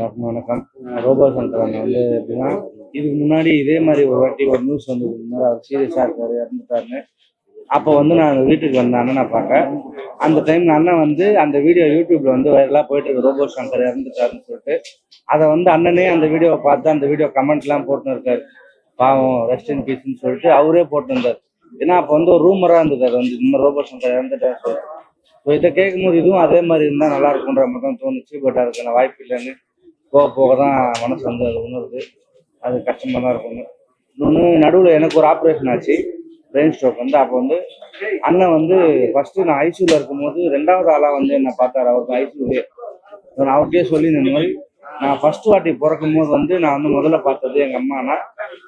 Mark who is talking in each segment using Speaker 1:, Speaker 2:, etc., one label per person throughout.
Speaker 1: வணக்கம் ரோபோ சங்கரன் வந்து எப்படின்னா இதுக்கு முன்னாடி இதே மாதிரி ஒரு வாட்டி ஒரு நியூஸ் வந்தது அவர் சீரியஸாக இருக்காரு இறந்துட்டாருன்னு. அப்போ வந்து நான் வீட்டுக்கு வந்த அண்ணனை பார்க்க அந்த டைம் அண்ணன் வந்து அந்த வீடியோ யூடியூப்ல வந்து வைரலாக போயிட்டு இருக்கு. ரோபோ சங்கர் இறந்துட்டாருன்னு சொல்லிட்டு. அதை வந்து அண்ணனே அந்த வீடியோவை பார்த்து அந்த வீடியோ கமெண்ட்லாம் போட்டுன்னு இருக்காரு. பாவம் ரெஸ்ட் இன் பீஸ்ன்னு சொல்லிட்டு அவரே போட்டிருந்தார். ஏன்னா அப்போ வந்து ஒரு ரூமராக இருந்தது அது வந்து இந்த மாதிரி ரோபோ சங்கர் இறந்துட்டாரு சொல்லிட்டு. ஸோ இதை கேட்கும்போது இதுவும் அதே மாதிரி இருந்தால் நல்லா இருக்குன்ற மாதிரி தான் தோணுச்சு. பட் அதுக்கான வாய்ப்பு இல்லைன்னு போக போக தான் மனசு வந்து அது உணருது. அது கஷ்டமாக தான் இருக்கும். இன்னொன்று நடுவில் எனக்கு ஒரு ஆப்ரேஷன் ஆச்சு. பிரெயின் ஸ்ட்ரோக் வந்து அப்போ வந்து அண்ணன் வந்து ஃபஸ்ட்டு நான் ஐசியூவில் இருக்கும்போது ரெண்டாவது ஆளாக வந்து என்னை பார்த்தார். அவருக்கு ஐசியூலே நான் அவர்கிட்டயே சொல்லி இந்த மாதிரி. நான் ஃபர்ஸ்ட் வாட்டி பிறக்கும் போது வந்து நான் வந்து முதல்ல பார்த்தது எங்கள் அம்மானா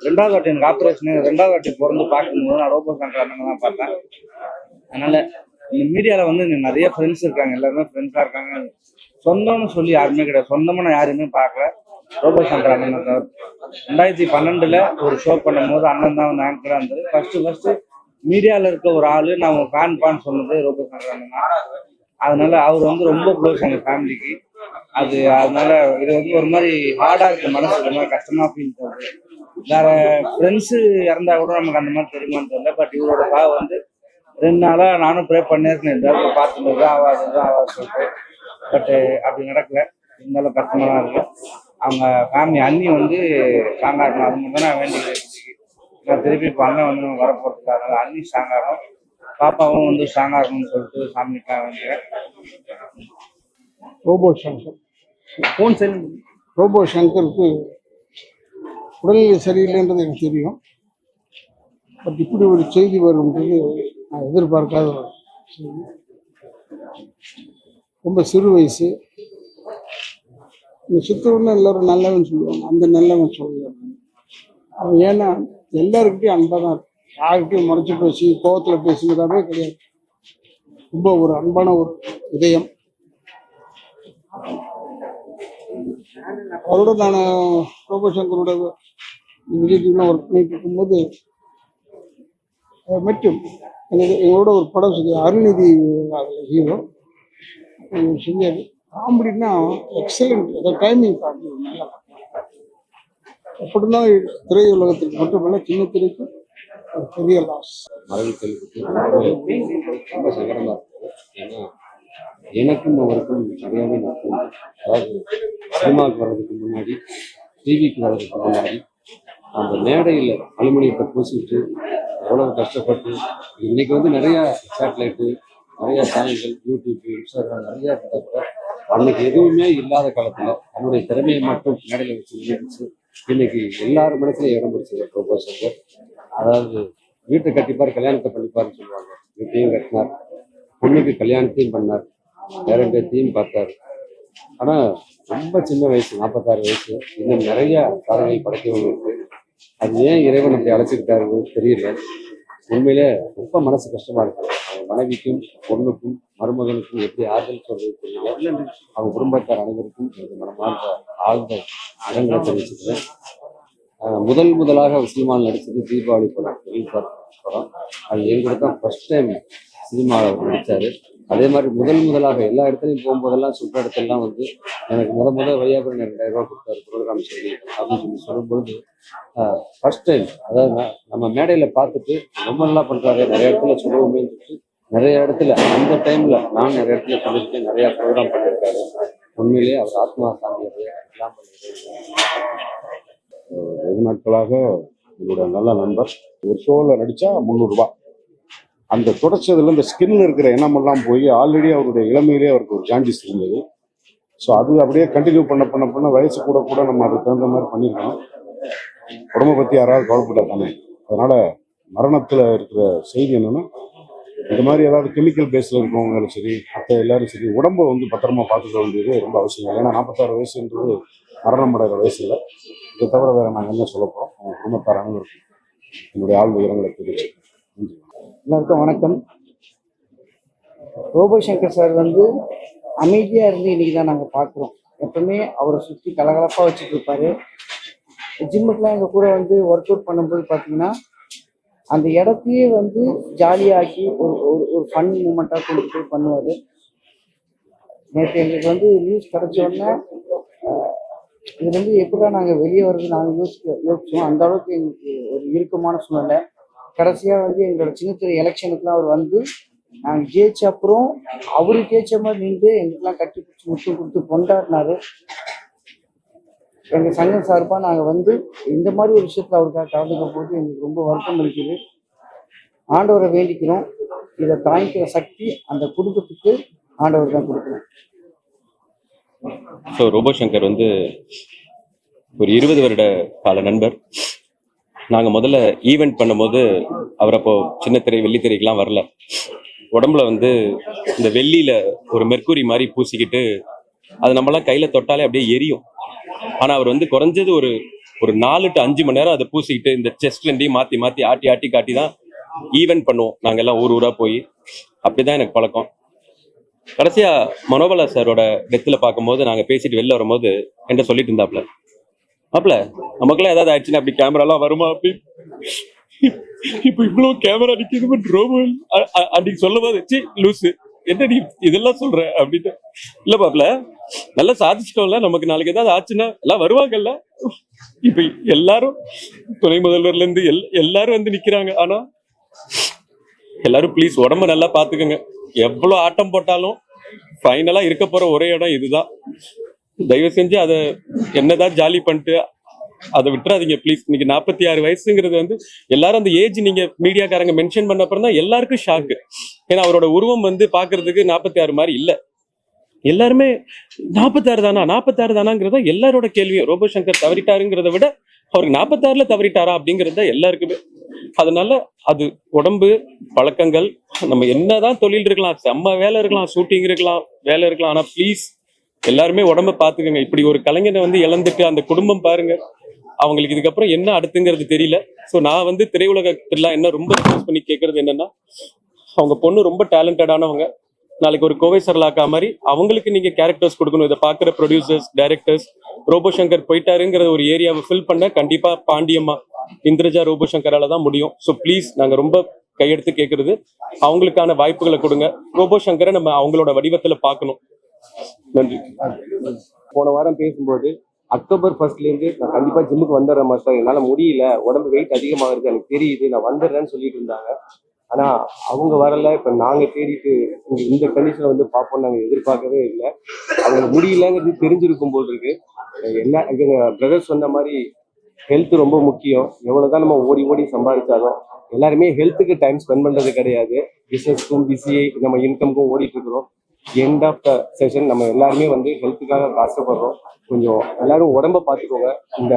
Speaker 1: ரெண்டாவது வாட்டி எனக்கு ஆப்ரேஷனு ரெண்டாவது வாட்டி பிறந்து பார்க்கும்போது நான் ரோபோ சங்கர் அண்ணன் தான் பார்த்தேன். அதனால் இந்த மீடியாவில் வந்து நிறைய ஃப்ரெண்ட்ஸ் இருக்காங்க. எல்லாருமே ஃப்ரெண்ட்ஸாக இருக்காங்க. சொந்தம்னு சொல்லி யாருமே கிடையாது. சொந்தமாக நான் யாருமே பார்க்கல. ரோபோ சங்கர் அண்ணன் ரெண்டாயிரத்தி பன்னெண்டுல ஒரு ஷோ பண்ணும்போது அண்ணன் தான் வந்து ஆங்கராக இருந்தது ஃபர்ஸ்ட் ஃபர்ஸ்ட் மீடியாவில் இருக்க ஒரு ஆள் நான் உங்க ஃபேன் சொன்னது ரோபோ சங்கர் அண்ணன் தான். அதனால அவர் வந்து ரொம்ப க்ளோஸ் எங்கள் ஃபேமிலிக்கு அது அதனால இது வந்து ஒரு மாதிரி ஹார்டாக இருக்கு மனசு ஒரு மாதிரி கஷ்டமா ஃபீல் பண்ணுது வேற ஃப்ரெண்ட்ஸு இறந்தா கூட நமக்கு அந்த மாதிரி தெரியுமான்னு தெரியல. பட் இவரோட சாவு வந்து ரெண்டு நாளா நானும் ப்ரே பண்ணியிருக்கேன் இந்த இடத்துல பார்த்துட்டு ஆகாது இதுதான் ஆகாது சொல்லிட்டு. பட் அப்படி நடக்கல. இருந்தாலும் கஷ்டமா தான் இருக்கு. அவங்க ஃபேமிலி அண்ணி வந்து ஸ்ட்ராங்காக இருக்கணும் அது மட்டும் தான் நான் வேண்டிக்கிறேன். நான் திருப்பி இப்போ அண்ணன் வந்து வர போகிறதுக்கு அதனால அண்ணி ஸ்ட்ராங்காக இருக்கும் பாப்பாவும் வந்து ஸ்ட்ராங்காக இருக்கணும்னு சொல்லிட்டு சாமிக்காக வேண்டிக்கிறேன்
Speaker 2: ரோபோ சங்கர்
Speaker 1: ஃபோன் சைலண்ட்
Speaker 2: ரோபோ சங்கருக்கு உடல்நிலை சரியில்லைன்றது எனக்கு தெரியும். பட் இப்படி ஒரு செய்தி வரும்ன்றது நான் எதிர்பார்க்காத ஒரு செய்தி. ரொம்ப சிறு வயசு. இந்த சித்தூர்ல எல்லாரும் நல்லவன் சொல்லுவாங்க. அந்த நல்லவன் சொல்லுவாங்க. அவன் ஏன்னா எல்லாருக்கிட்டையும் அன்பாக தான் இருக்கும் யாருக்கிட்டையும் முறைச்சி பேசி கோவத்தில் பேசுனதாகவே கிடையாது. ரொம்ப ஒரு அன்பான ஒரு இதயம். அவரோட நான் ரோபோ சங்கரோட விஜய் ஒர்க் பண்ணிட்டு இருக்கும்போது மட்டும் எனக்கு எங்களோட ஒரு படம் சொல்லி அருள்நிதி ஹீரோ செஞ்சார் காமெடினா எக்ஸலண்ட் அந்த டைமிங் காமெடி நல்லா அப்படின்னா திரையுலகத்துக்கு மட்டுமல்ல சின்ன திரைக்கு ஒரு பெரிய லாஸ்
Speaker 3: மறைவு ரொம்ப சங்கடமா இருக்கு ஏன்னா எனக்கும் அவருக்கும் சரியாவே நடக்கும் அதாவது சினிமாவுக்கு வர்றதுக்கு முன்னாடி டிவிக்கு வர்றதுக்கு முன்னாடி அந்த மேடையில் அலுமினியத்தை பூசிட்டு எவ்வளவு கஷ்டப்பட்டு இன்னைக்கு வந்து நிறையா சேட்டலைட்டு நிறைய சேனல்கள் யூடியூப் இன்ஸ்டாகிராம் நிறைய இருக்கிறப்ப அன்னைக்கு எதுவுமே இல்லாத காலத்துல தன்னுடைய திறமையை மட்டும் மேடையில் வச்சு இன்னைக்கு எல்லார் மனசுலயும் இடம் பிடிச்சது ப்ரொபோஸ் அதாவது வீட்டை கட்டிப்பார் கல்யாணத்தை பண்ணிப்பாருன்னு சொல்லுவாங்க. வீட்டையும் கட்டினார். பொண்ணுக்கு கல்யாணத்தையும் பண்ணார். பேரன் பேத்தையும் பார்த்தாரு. ஆனா ரொம்ப சின்ன வயசு நாற்பத்தாறு வயசு. இன்னும் நிறைய சாதனை படைக்கவங்க இருக்கு. அது ஏன் இறைவன் அப்படி அழைச்சிக்கிட்டாருன்னு தெரியல. உண்மையிலே ரொம்ப மனசு கஷ்டமா இருக்கு. மனைவிக்கும் பொண்ணுக்கும் மருமகனுக்கும் எப்படி ஆறுதல் சொல்றது தெரியல. அவங்க குடும்பத்தார் அனைவருக்கும் எனது மனமார்ந்த ஆழ்ந்த இடங்களை தெரிவிச்சுக்கிறேன். முதல் முதலாக சினிமாவில் நடிச்சது தீபாவளி படம் வெளிப்பார் படம் அது என் கூட தான் ஃபர்ஸ்ட் டைம் சினிமாவில் நடிச்சாரு அதே மாதிரி முதல் முதலாக எல்லா இடத்துலையும் போகும்போதெல்லாம் சுற்ற இடத்துலலாம் வந்து எனக்கு முத முதல் வையாபுரம் ரெண்டாயிரம் ரூபா கொடுத்தாரு ப்ரோக்ராம் சொல்லி அப்படின்னு சொல்லி சொல்லும் பொழுது ஃபர்ஸ்ட் டைம் அதாவது நம்ம மேடையில் பார்த்துட்டு ரொம்ப நல்லா பண்ணுறாரு நிறைய இடத்துல சொல்லுவோமே சொல்லிட்டு நிறைய இடத்துல அந்த டைம்ல நான் நிறைய இடத்துல சொல்லியிருக்கேன் நிறைய ப்ரோக்ராம் பண்ணியிருக்காரு உண்மையிலேயே அவர் ஆத்மா சாமியார் எல்லாம்
Speaker 4: வெகு நாட்களாக என்னோட நல்ல நண்பர் ஒரு ஷோவில் நடித்தா முந்நூறுபா. அந்த தொடச்சதுல இந்த ஸ்கின் இருக்கிற எண்ணமெல்லாம் போய் ஆல்ரெடி அவருடைய இளமையிலே அவருக்கு ஒரு ஜாண்டிஸ் இருந்தது. ஸோ அது அப்படியே கண்டினியூ பண்ண பண்ண பண்ண வயசு கூட கூட நம்ம அதுக்கு தகுந்த மாதிரி பண்ணியிருக்கோம் உடம்பை பற்றி யாராவது கவலைப்பட்டா தானே அதனால மரணத்தில் இருக்கிற செய்தி என்னன்னா இந்த மாதிரி ஏதாவது கெமிக்கல் பேஸில் இருக்கவங்களும் சரி மற்ற எல்லாரும் சரி உடம்பை வந்து பத்திரமா பார்த்துக்க வேண்டியது ரொம்ப அவசியம் ஏன்னா நாற்பத்தாறு வயசுன்றது மரணம் அடைகிற வயசு இல்லை. இதை தவிர வேற நாங்கள் என்ன சொல்ல போகிறோம் அவங்க குடும்பத்தார் அனைவருக்கும் என்னுடைய ஆழ்ந்த இரங்கலை தெரிவிச்சு நன்றி
Speaker 5: எல்லாருக்கும் வணக்கம். ரோபோ சங்கர் சார் வந்து அமைதியாக இருந்து இன்னைக்கு தான் நாங்கள் பார்க்குறோம் எப்பவுமே அவரை சுற்றி கலகலப்பாக வச்சுட்டு இருப்பாரு. ஜிம்முக்கெலாம் எங்கள் கூட வந்து ஒர்க் அவுட் பண்ணும்போது பார்த்தீங்கன்னா அந்த இடத்தையே வந்து ஜாலியாக்கி ஒரு ஒரு ஒரு ஃபன் மூமெண்ட்டாக கொண்டு போய் பண்ணுவார். நேற்று எங்களுக்கு வந்து நியூஸ் கிடைச்ச உடனே இதுல நாங்கள் வெளியே வருது நாங்கள் யோசிக்க யோசிச்சோம். அந்த அளவுக்கு எங்களுக்கு ஒரு இறுக்கமான சூழ்நிலை. கடைசியாக வந்து எங்களோட சின்னத்திரை எலெக்ஷனுக்குலாம் அவர் வந்து நாங்கள் ஜெயிச்ச அப்புறம் அவருக்கு ஜெயிச்ச மாதிரி நின்று எங்களுக்கெல்லாம் கட்டி பிடிச்சி முட்டு கொடுத்து கொண்டாடினாரு. எங்கள் சங்கம் சார்பாக நாங்கள் வந்து இந்த மாதிரி ஒரு விஷயத்தில் அவருக்காக கலந்துக்க போது எங்களுக்கு ரொம்ப வருத்தம் இருக்குது ஆண்டவரை வேண்டிக்கிறோம். இதை தாங்கிக்கிற சக்தி அந்த குடும்பத்துக்கு ஆண்டவர் தான் கொடுக்கணும்.
Speaker 6: ஸோ ரோபோசங்கர் வந்து ஒரு இருபது வருட கால நண்பர். நாங்கள் முதல்ல ஈவெண்ட் பண்ணும்போது அவர் அப்போ சின்ன திரை வெள்ளித்திரைக்கெலாம் வரல. உடம்புல வந்து இந்த வெள்ளியில ஒரு மெர்க்குரி மாதிரி பூசிக்கிட்டு அது நம்மளாம் கையில் தொட்டாலே அப்படியே எரியும். ஆனா அவர் வந்து குறைஞ்சது ஒரு ஒரு நாலு டு அஞ்சு மணி நேரம் அதை பூசிக்கிட்டு இந்த செஸ்ட் ரெண்டையும் மாத்தி மாத்தி ஆட்டி ஆட்டி காட்டி தான் ஈவென்ட் பண்ணுவோம். நாங்க எல்லாம் ஊர் ஊரா போய். அப்படிதான் எனக்கு பழக்கம். கடைசியா மனோபலா சாரோட டெத்துல பார்க்கும்போது நாங்க பேசிட்டு வெளில வரும்போது என்கிட்ட சொல்லிட்டு இருந்தாப்ல. அப்பல நமக்கெல்லாம் ஏதாவது ஆயிடுச்சுன்னா அப்படி கேமராலாம் வருமா? அப்படி இப்ப இவ்வளவு கேமரா நிக்குது ரோபோ அன்னைக்கு சொல்லும் போது சி லூசு என்ன நீ இதெல்லாம் சொல்ற அப்படின்ட்டு. இல்ல பாப்ல நல்லா சாதிச்சிட்டோம்ல நமக்கு நாளைக்கு ஏதாவது ஆச்சுன்னா எல்லாம் வருவாங்கல்ல. இப்ப எல்லாரும் துணை முதல்வர்ல இருந்து எல் எல்லாரும் வந்து நிக்கிறாங்க. ஆனா எல்லாரும் ப்ளீஸ் உடம்ப நல்லா பாத்துக்கோங்க. எவ்வளவு ஆட்டம் போட்டாலும் ஃபைனலா இருக்க போற ஒரே இடம் இதுதான். தயவு செஞ்சு அதை என்னதான் ஜாலி பண்ணிட்டு அதை விட்டுறாதீங்க ப்ளீஸ் இன்னைக்கு நாற்பத்தி ஆறு வயசுங்கிறது வந்து எல்லாரும் அந்த ஏஜ் நீங்க மீடியாக்காரங்க மென்ஷன் பண்ண அப்புறம் தான் எல்லாருக்கும் ஷாக்கு ஏன்னா அவரோட உருவம் வந்து பாக்குறதுக்கு நாற்பத்தி ஆறு மாதிரி இல்ல. எல்லாருமே நாற்பத்தாறு தானா? நாற்பத்தாறு தானாங்கிறத எல்லாரோட கேள்வியும். ரோபோ சங்கர் தவறிட்டாருங்கிறத விட அவருக்கு நாற்பத்தாறுல தவறிட்டாரா அப்படிங்கிறது தான் எல்லாருக்குமே. அதனால அது உடம்பு பழக்கங்கள் நம்ம என்னதான் தொழில் இருக்கலாம் செம்ம வேலை இருக்கலாம் ஷூட்டிங் இருக்கலாம் வேலை இருக்கலாம். ஆனா ப்ளீஸ் எல்லாருமே உடம்ப பாத்துக்கோங்க இப்படி ஒரு கலைஞனை வந்து இழந்துட்டு அந்த குடும்பம் பாருங்க. அவங்களுக்கு இதுக்கப்புறம் என்ன அடுத்துங்கிறது தெரியல. ஸோ நான் வந்து திரையுலகத்துல என்ன ரொம்ப பண்ணி கேட்கறது என்னன்னா அவங்க பொண்ணு ரொம்ப டேலண்டடானவங்க நாளைக்கு ஒரு கோவை சரலாக்கா மாதிரி அவங்களுக்கு நீங்க கேரக்டர்ஸ் கொடுக்கணும். இதை பாக்குற ப்ரொடியூசர்ஸ் டைரக்டர்ஸ் ரோபோ சங்கர் போயிட்டாருங்கிற ஒரு ஏரியாவை ஃபில் பண்ண கண்டிப்பா பாண்டியம்மா இந்திரஜா ரோபோசங்கரால தான் முடியும். ஸோ ப்ளீஸ் நாங்க ரொம்ப கையெடுத்து கேட்கறது அவங்களுக்கான வாய்ப்புகளை கொடுங்க. ரோபோ சங்கரை நம்ம அவங்களோட வடிவத்துல பார்க்கணும். நன்றி.
Speaker 7: போன வாரம் பேசும்போது அக்டோபர் ஃபர்ஸ்ட்ல இருந்து நான் கண்டிப்பா ஜிம்முக்கு வந்துடுறேன் மாஸ்டர் என்னால முடியல. உடம்பு வெயிட் அதிகமாகுது எனக்கு தெரியுது. நான் வந்துடுறேன்னு சொல்லிட்டு இருந்தாங்க. ஆனா அவங்க வரல. இப்ப நாங்க தேடிட்டு இந்த கண்டிஷனை வந்து பார்ப்போம் நாங்க எதிர்பார்க்கவே இல்லை. அவங்க முடியலங்கிறது தெரிஞ்சிருக்கும் போல் இருக்கு. என்ன எங்க பிரதர் சொன்ன மாதிரி ஹெல்த் ரொம்ப முக்கியம். எவ்வளவுதான் நம்ம ஓடி ஓடி சம்பாதிச்சாலும் எல்லாருமே ஹெல்த்துக்கு டைம் ஸ்பெண்ட் பண்றது கிடையாது. பிசினஸ்க்கும் பிஸி நம்ம இன்கம்க்கும் ஓடிட்டு இருக்கிறோம். எண்ட் ஆஃப் த செஷன் நம்ம எல்லாருமே வந்து ஹெல்த்துக்காக கஷ்டப்படுறோம். கொஞ்சம் எல்லாரும் உடம்ப பார்த்துக்கோங்க. இந்த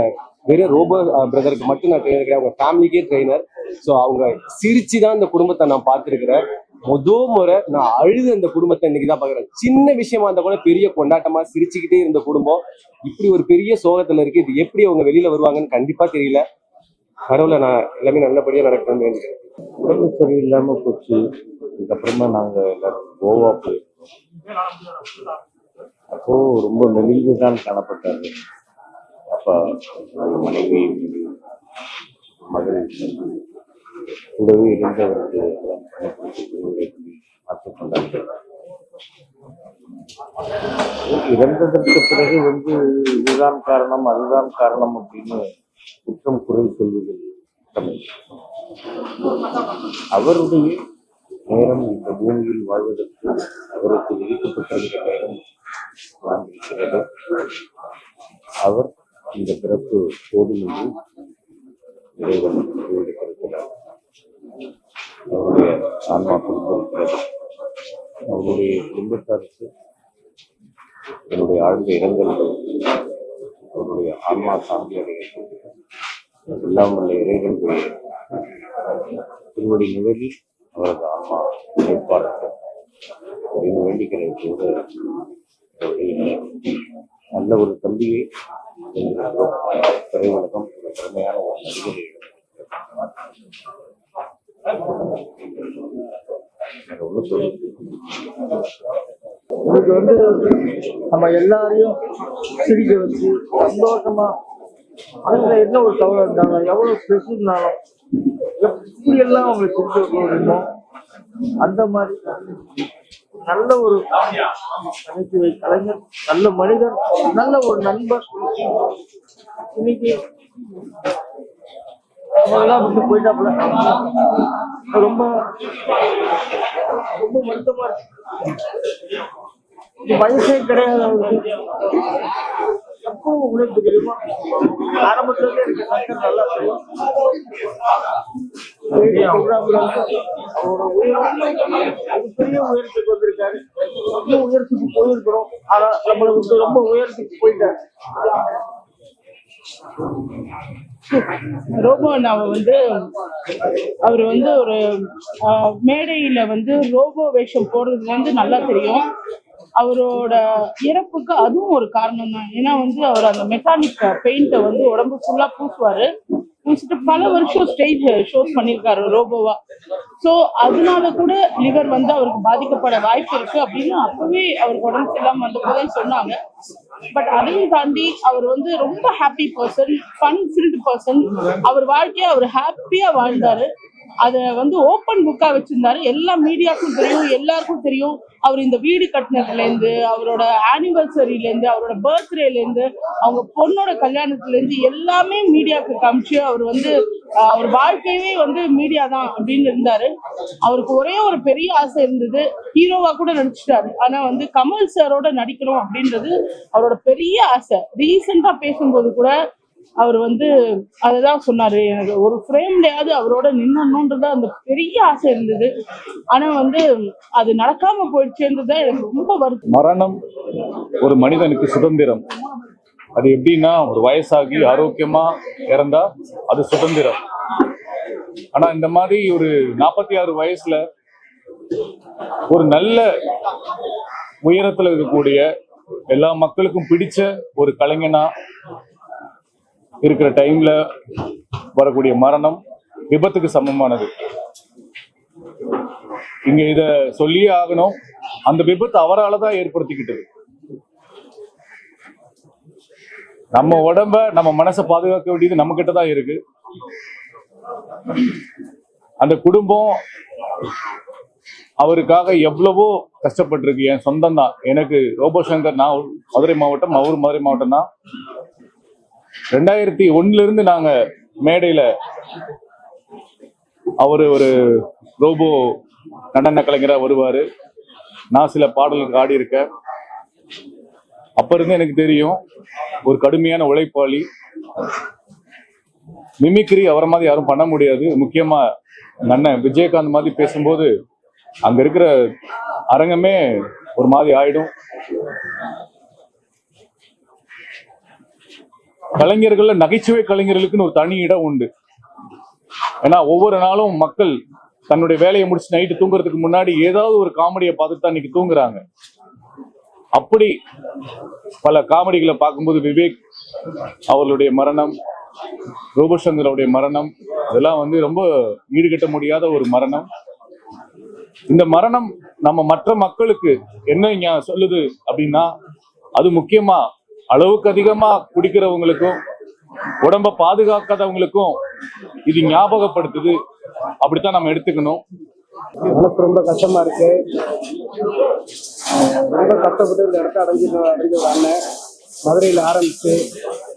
Speaker 7: வெறும் ரோபோ பிரதருக்கு மட்டும் நான் ட்ரெயினர் கிடையாது. அவங்க ஃபேமிலிக்கே ட்ரெயினர் ஸோ அவங்க சிரிச்சு தான் இந்த குடும்பத்தை நான் பார்த்துருக்கிறேன். முத முறை நான் அழுது அந்த குடும்பத்தை இன்னைக்கு தான் பார்க்குறேன். சின்ன விஷயமா இருந்தால் கூட பெரிய கொண்டாட்டமா சிரிச்சுக்கிட்டே இருந்த குடும்பம் இப்படி ஒரு பெரிய சோகத்தில் இருக்கு. இது எப்படி அவங்க வெளியில வருவாங்கன்னு கண்டிப்பா தெரியல. கடவுளை நான் எல்லாமே நல்லபடியாக நடக்கணும்னு வேண்டிக்கிறேன்
Speaker 4: உடம்பு சரியில்லாமல் போச்சு. இதுக்கப்புறமா நாங்கள் எல்லாரும் கோவா போயிருக்கோம். அப்போ ரொம்ப மெலிந்து தான் காணப்பட்டாரு அப்பா மனைவி மகள் கூடவே இருந்தவருக்கு கொண்டார்கள். இறந்ததற்கு பிறகு வந்து இதுதான் காரணம் அதுதான் காரணம் அப்படின்னு குற்றம் குறை சொல்வது அவருடைய நேரம் இந்த பூமியில் வாழ்வதற்கு அவருக்கு விதிக்கப்பட்டிருந்த நேரம் வாழ்ந்திருக்கிறது அவர் இந்த பிறப்பு போதும் என்று இறைவன் அவருடைய ஆன்மா கொடுத்திருக்கிறது அவருடைய குடும்பத்தாருக்கு என்னுடைய ஆழ்ந்த இடங்கள் அவருடைய ஆன்மா சாந்தி அடைய எல்லாம் உள்ள இறைவனுடைய திருவடி நிகழ்ச்சி அவரது ஆத்மா நினைப்பார்கள் அப்படின்னு வேண்டிக்கிறேன் கூட நல்ல ஒரு தம்பியை திரையுலகம் ஒரு திறமையான ஒரு நடிகரை
Speaker 8: உங்களுக்கு வந்து நம்ம எல்லாரையும் சிரிக்க வச்சு சந்தோஷமா அதுல என்ன ஒரு தவறு இருந்தாலும் எவ்வளவு ஸ்ட்ரெஸ் இருந்தாலும் எப்படி எல்லாம் அவங்க கொண்டு வைக்க அந்த மாதிரி நல்ல ஒரு நகைச்சுவை கலைஞர் நல்ல மனிதர் நல்ல ஒரு நண்பர். இன்னைக்கு அவங்கெல்லாம் விட்டு போயிட்டாப்புல. ரொம்ப ரொம்ப வருத்தமா இருக்கு. இது வயசே கிடையாது அவருக்கு எப்போ உணர்ந்து தெரியுமா ஆரம்பத்துல எனக்கு சங்கர் நல்லா தெரியும். பெரிய உயரத்துக்கு வந்திருக்காரு இன்னும் உயரத்துக்கு போயிருக்கிறோம். ஆனா நம்மளை விட்டு ரொம்ப உயரத்துக்கு போயிட்டாரு.
Speaker 9: ரோபோ அண்ணாவை வந்து அவர் வந்து ஒரு மேடையில வந்து ரோபோ வேஷம் போடுறது வந்து நல்லா தெரியும். அவரோட இறப்புக்கு அதுவும் ஒரு காரணம் தான் ஏன்னா வந்து அவர் அந்த மெக்கானிக் பெயிண்ட்டை வந்து உடம்பு ஃபுல்லா பூசுவாரு. பூசிட்டு பல வருஷம் ஸ்டேஜ் ஷோஸ் பண்ணியிருக்காரு ரோபோவா. ஸோ அதனால கூட லிவர் வந்து அவருக்கு பாதிக்கப்பட வாய்ப்பு இருக்கு அப்படின்னு அப்பவே அவருக்கு உடம்பு சரியில்லாம வந்த போதே சொன்னாங்க. பட் அதையும் தாண்டி அவர் வந்து ரொம்ப happy person fun filled person அவர் வாழ்க்கையை அவர் ஹாப்பியா வாழ்ந்தாரு. அதை வந்து ஓப்பன் புக்கா வச்சிருந்தாரு. எல்லா மீடியாவுக்கும் தெரியும் எல்லாருக்கும் தெரியும். அவர் இந்த வீடு கட்டினதுலேருந்து அவரோட ஆனிவர்சரியிலேருந்து அவரோட பர்த்டேல இருந்து அவங்க பொண்ணோட கல்யாணத்துல இருந்து எல்லாமே மீடியாவுக்கு காமிச்சு அவர் வந்து அவர் வாழ்க்கையவே வந்து மீடியா தான் அப்படின்னு இருந்தாரு. அவருக்கு ஒரே ஒரு பெரிய ஆசை இருந்தது. ஹீரோவா கூட நடிச்சிட்டாரு. ஆனா வந்து கமல் சாரோட நடிக்கணும் அப்படின்றது அவரோட பெரிய ஆசை. ரீசெண்டா பேசும்போது கூட அவர் வந்து அதுதான் சொன்னாரு. எனக்கு ஒரு ஃப்ரேம்லயாவது அவரோட நின்னணுன்றது அந்த பெரிய ஆசை இருந்தது. ஆனா வந்து அது நடக்காம போயிடுச்சுன்றதுதான் எனக்கு ரொம்ப வருத்தம்.
Speaker 10: மரணம் ஒரு மனிதனுக்கு சுதந்திரம். அது எப்படின்னா ஒரு வயசாகி ஆரோக்கியமா இறந்தா அது சுதந்திரம். ஆனா இந்த மாதிரி ஒரு நாற்பத்தி ஆறு வயசுல ஒரு நல்ல உயரத்துல இருக்கக்கூடிய எல்லா மக்களுக்கும் பிடிச்ச ஒரு கலைஞனா இருக்கிற டைம்ல வரக்கூடிய மரணம் விபத்துக்கு சமமானது. இங்க இத சொல்லியே ஆகணும். அந்த விபத்து அவரால் தான் ஏற்படுத்திக்கிட்டது. நம்ம உடம்ப நம்ம மனசை பாதுகாக்க வேண்டியது நம்ம கிட்ட தான் இருக்கு. அந்த குடும்பம் அவருக்காக எவ்வளவோ கஷ்டப்பட்டிருக்கு. என் சொந்தம் தான் எனக்கு ரோபோ சங்கர் நான் மதுரை மாவட்டம் அவர் மதுரை மாவட்டம் தான். ரெண்டாயிரத்தி ஒன்னுல இருந்து நாங்க மேடையில அவரு ஒரு ரோபோ நடன கலைஞரா வருவாரு. நான் சில பாடல்களுக்கு ஆடி இருக்கேன் அப்ப இருந்து எனக்கு தெரியும் ஒரு கடுமையான உழைப்பாளி. மிமிக்ரி அவரை மாதிரி யாரும் பண்ண முடியாது. முக்கியமா எங்க அண்ணன் விஜயகாந்த் மாதிரி பேசும்போது அங்க இருக்கிற அரங்கமே ஒரு மாதிரி ஆயிடும். கலைஞர்கள்ல நகைச்சுவை கலைஞர்களுக்குன்னு ஒரு தனி இடம் உண்டு. ஏன்னா ஒவ்வொரு நாளும் மக்கள் தன்னுடைய வேலையை முடிச்சு நைட்டு தூங்குறதுக்கு முன்னாடி ஏதாவது ஒரு காமெடியை பார்த்துட்டு தான் இன்னைக்கு தூங்குறாங்க. அப்படி பல காமெடிகளை பார்க்கும்போது விவேக் அவர்களுடைய மரணம் ரோபோசங்கருடைய மரணம் இதெல்லாம் வந்து ரொம்ப ஈடுகட்ட முடியாத ஒரு மரணம். இந்த மரணம் நம்ம மற்ற மக்களுக்கு என்ன சொல்லுது அப்படின்னா அது முக்கியமா அளவுக்கு அதிகமா குடிக்கிறவங்களுக்கும் உடம்ப பாதுகாக்காதவங்களுக்கும் இது ஞாபகப்படுத்துது. அப்படித்தான் நம்ம எடுத்துக்கணும்.
Speaker 11: மனசு ரொம்ப கஷ்டமா இருக்கு. ரொம்ப கஷ்டப்பட்டு இந்த இடத்த அடைஞ்சு அடைஞ்ச அண்ணன் மதுரையில் ஆரம்பிச்சு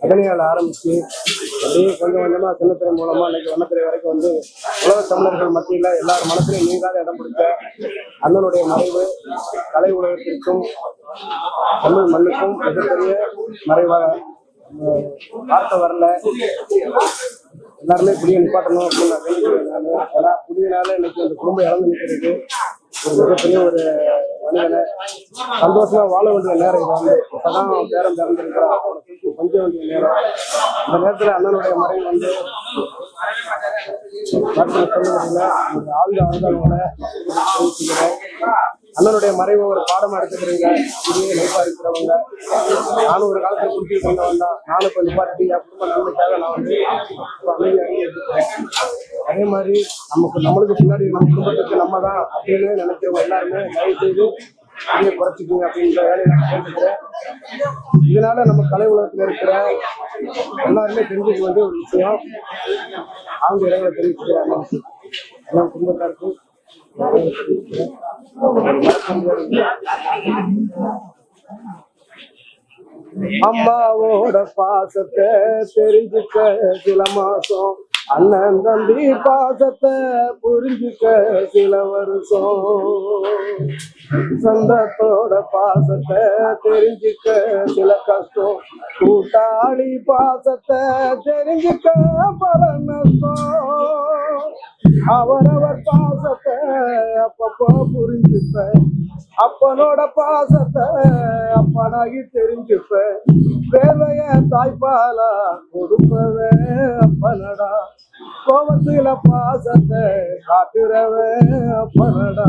Speaker 11: அகனியால் ஆரம்பிச்சு அப்படியே கொஞ்சம் கொஞ்சமா சின்னத்திரை மூலமா இன்னைக்கு வண்ணத்திரை வரைக்கும் வந்து உலக தமிழர்கள் மத்தியில எல்லார் மனசுலையும் நீங்காத இடம் பிடிச்ச அண்ணனுடைய மறைவு கலை உலகத்திற்கும் தமிழ் மண்ணுக்கும் மிகப்பெரிய மறைவாக அஹ், வார்த்தை வரல. எல்லாருமே புதிய நிப்பாட்டணும் அப்படின்னு நான் வேண்டிக்கிறேன் நான் ஏன்னா புதியனால இன்னைக்கு அந்த குடும்பம் இறந்து நிற்கிறது. ஒரு மிகப்பெரிய ஒரு மனிதனை சந்தோஷமா வாழ வேண்டிய நேரம் இது. வந்து இப்பதான் பேரம் திறந்திருக்கிறான் அவனை கொஞ்ச வேண்டிய நேரம். இந்த நேரத்துல அண்ணனுடைய மறைவு வந்து வார்த்தை அந்த ஆழ்ந்த அனுதாபங்களை அண்ணனுடைய மறைவு ஒரு பாடமா எடுத்துக்கிறீங்க. இதுவே லைஃபா இருக்கிறவங்க? நானும் ஒரு காலத்துல குடிச்சு கொண்டு தான். நானும் இப்போ நிப்பாட்டி என் குடும்ப நன்மைக்காக நான் வந்து அதே மாதிரி நமக்கு நம்மளுக்கு பின்னாடி நம்ம குடும்பத்துக்கு நம்ம தான் அப்படின்னு நினைக்கிறவங்க எல்லாருமே தயவு செய்து அப்படியே குறைச்சிக்கோங்க அப்படின்ற வேலையை நான் கேட்டுக்கிறேன். இதனால நம்ம கலை உலகத்துல இருக்கிற எல்லாருமே தெரிஞ்சுக்க வேண்டிய ஒரு விஷயம். அவங்க இடங்களை தெரிவிச்சுக்கிறாங்க. எல்லாம் குடும்பத்தாருக்கும் அம்மாவோட பாசத்தை தெரிஞ்சுக்க சில மாசம் அண்ணன் தம்பி பாசத்தை புரிஞ்சுக்க சில வருஷம். சொந்தத்தோட பாசத்தை தெரிஞ்சுக்க சில கஷ்டம். கூட்டாளி பாசத்தை தெரிஞ்சுக்க பல நஷ்டம். அவரவர் பாசத்தை அப்பப்போ புரிஞ்சுப்பேன். அப்பனோட பாசத்தை அப்பனாகி தெரிஞ்சுப்பேன். வேலைய தாய்ப்பாலா கொடுப்பவன் அப்பனடா. கோபத்துல பாசத்தை காட்டுறவன் அப்பனடா.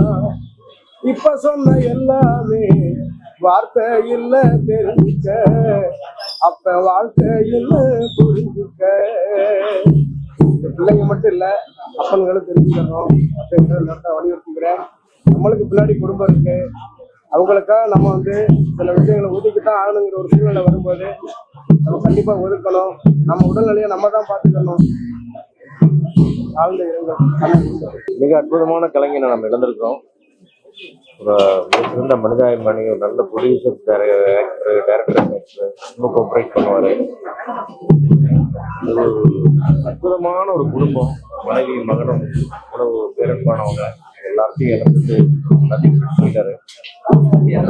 Speaker 11: இப்ப சொன்ன எல்லாமே வார்த்தை இல்ல தெரிஞ்சுக்க. அப்ப வாழ்க்கை இல்ல புரிஞ்சுக்க. பிள்ளைங்க மட்டும் இல்ல அப்பன்களும் தெரிஞ்சுக்கணும் அப்படின்றத நான் வலியுறுத்திக்கிறேன். நம்மளுக்கு பின்னாடி குடும்பம் இருக்கு. அவங்களுக்காக நம்ம வந்து சில விஷயங்களை ஒதுக்கித்தான் ஆகணுங்கிற ஒரு சூழ்நிலை வரும்போது நம்ம கண்டிப்பா ஒதுக்கணும். நம்ம உடல்நிலையை நம்ம தான் பார்த்துக்கணும்.
Speaker 12: மிக அற்புதமான கலைஞனை நம்ம இழந்திருக்கிறோம். ஒரு மிகச்சிறந்த மனிதாபிமானி ஒரு நல்ல ப்ரொடியூசர் டேரக்டர் டேரக்டர் ரொம்ப கோஆப்ரேட் பண்ணுவார். ஒரு அற்புதமான ஒரு குடும்பம். மனைவி மகனும் உணவு பேரன்பானவங்க எல்லாத்தையும் இழந்துட்டு எல்லாத்தையும் பண்ணிட்டாரு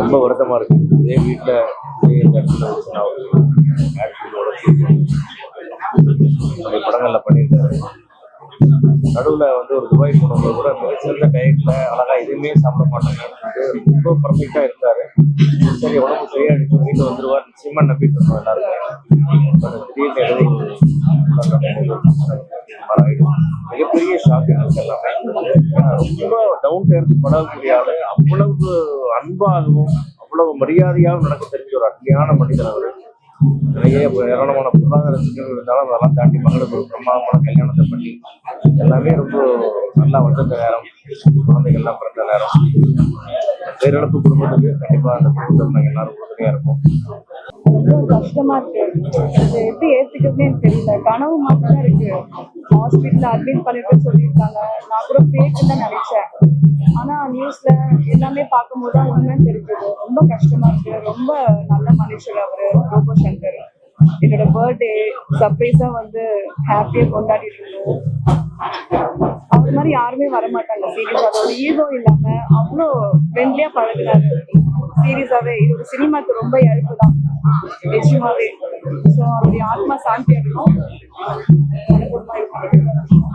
Speaker 12: ரொம்ப வருத்தமாக இருக்குது இதே வீட்டில் இதே இந்த இடத்துல நான் ஒரு ஆக்டிங்கோட நிறைய படங்கள்ல பண்ணியிருக்காரு. நடுவுல வந்து ஒரு துபாய் போனவங்க கூட மிகச்சிறந்த டயட்ல அழகா எதுவுமே சாப்பிட மாட்டாங்க. ரொம்ப பர்ஃபெக்டா இருந்தாரு. சரி உடம்பு சரியாயிடுச்சு வீட்டு வந்துருவார். நிச்சயமா நம்பிட்டு இருந்தோம் எல்லாருக்கும் திடீர்னு எழுதி மிகப்பெரிய ஷாக் எங்களுக்கு எல்லாமே. ரொம்ப டவுன் டு படக்கூடிய ஆளு அவ்வளவு அன்பாகவும் அவ்வளவு மரியாதையாகவும் நடக்க தெரிஞ்ச ஒரு அருமையான மனிதன் அவர். நிறைய ஏராளமான பொருளாதார சிக்கல்கள் இருந்தாலும் அதெல்லாம் தாண்டி மகளுக்கு ஒரு பிரம்மாண்டமான கல்யாணத்தை பண்ணி எல்லாமே ரொம்ப நல்லா வந்த நேரம். குழந்தைகள்லாம் பிறந்த நேரம். பேரிழப்பு குடும்பத்துக்கு கண்டிப்பாக அந்த குடும்பத்தில் நாங்கள் எல்லாரும் உறுதுணையா
Speaker 13: இருக்கும் கஷ்டமா இருக்கு. எப்படி ஏத்துக்கிறதுனே தெரியல. கனவு மாதிரி தான் இருக்கு. ஹாஸ்பிட்டல் அட்மிட் பண்ணிட்டு சொல்லியிருக்காங்க. நான் கூட ஃபேக் தான் நினைச்சேன். ஆனா நியூஸ்ல எல்லாமே பார்க்கும்போது தான் உண்மைன்னு தெரிஞ்சது. ரொம்ப கஷ்டமா இருக்கு. ரொம்ப நல்ல மனுஷர் அவரு ரோபோ சங்கர் என்னோட பர்த்டே சர்ப்ரைஸா வந்து ஹாப்பியா கொண்டாடிட்டு இருந்தோம். அவர் மாதிரி யாருமே வர மாட்டாங்க சீரியஸ் அதோட ஈகோ இல்லாம அவ்வளோ ஃப்ரெண்ட்லியா பழகுறாரு சீரியஸாவே இது ஒரு சினிமாக்கு ரொம்ப இழப்பு தான் நிச்சயமாவே ஸோ அவருடைய ஆத்மா சாந்தி அடையும். அனுபவமா இருக்கும்